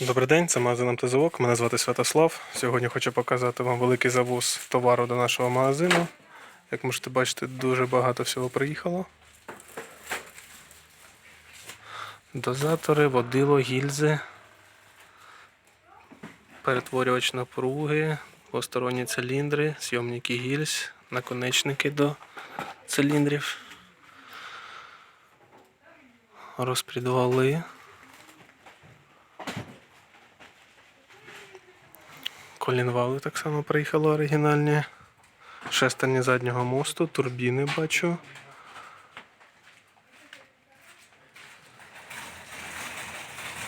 Добрий день, це магазин МТЗОК. Мене звати Святослав. Сьогодні хочу показати вам великий завоз товару до нашого магазину. Як можете бачити, дуже багато всього приїхало. Дозатори, водило, гільзи, перетворювач напруги, двосторонні циліндри, зйомники гільз, наконечники до циліндрів, розпредвали. Колінвали так само приїхали оригінальні. Шестерні заднього мосту, турбіни бачу.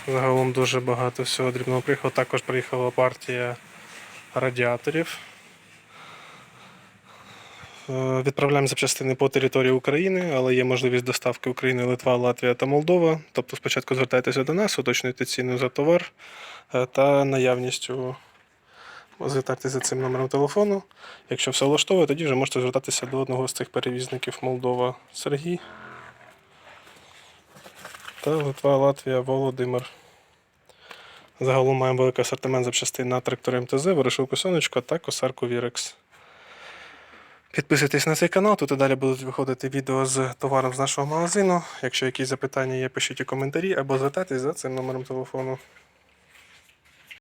Загалом дуже багато всього дрібного приїхало. Також приїхала партія радіаторів. Е, Відправляємо запчастини по території України, але є можливість доставки України, Литва, Латвія та Молдова. Тобто спочатку звертайтеся до нас, уточнюйте ціну за товар е, та наявністю звертайтеся за цим номером телефону. Якщо все влаштовує, тоді вже можете звертатися до одного з цих перевізників Молдова Сергій та Литва, Латвія, Володимир. Загалом маємо великий асортимент запчастин на трактори МТЗ, вирішилку сонечко та косарку Вірекс. Підписуйтесь на цей канал, тут і далі будуть виходити відео з товаром з нашого магазину. Якщо якісь запитання є, пишіть у коментарі або звертайтесь за цим номером телефону.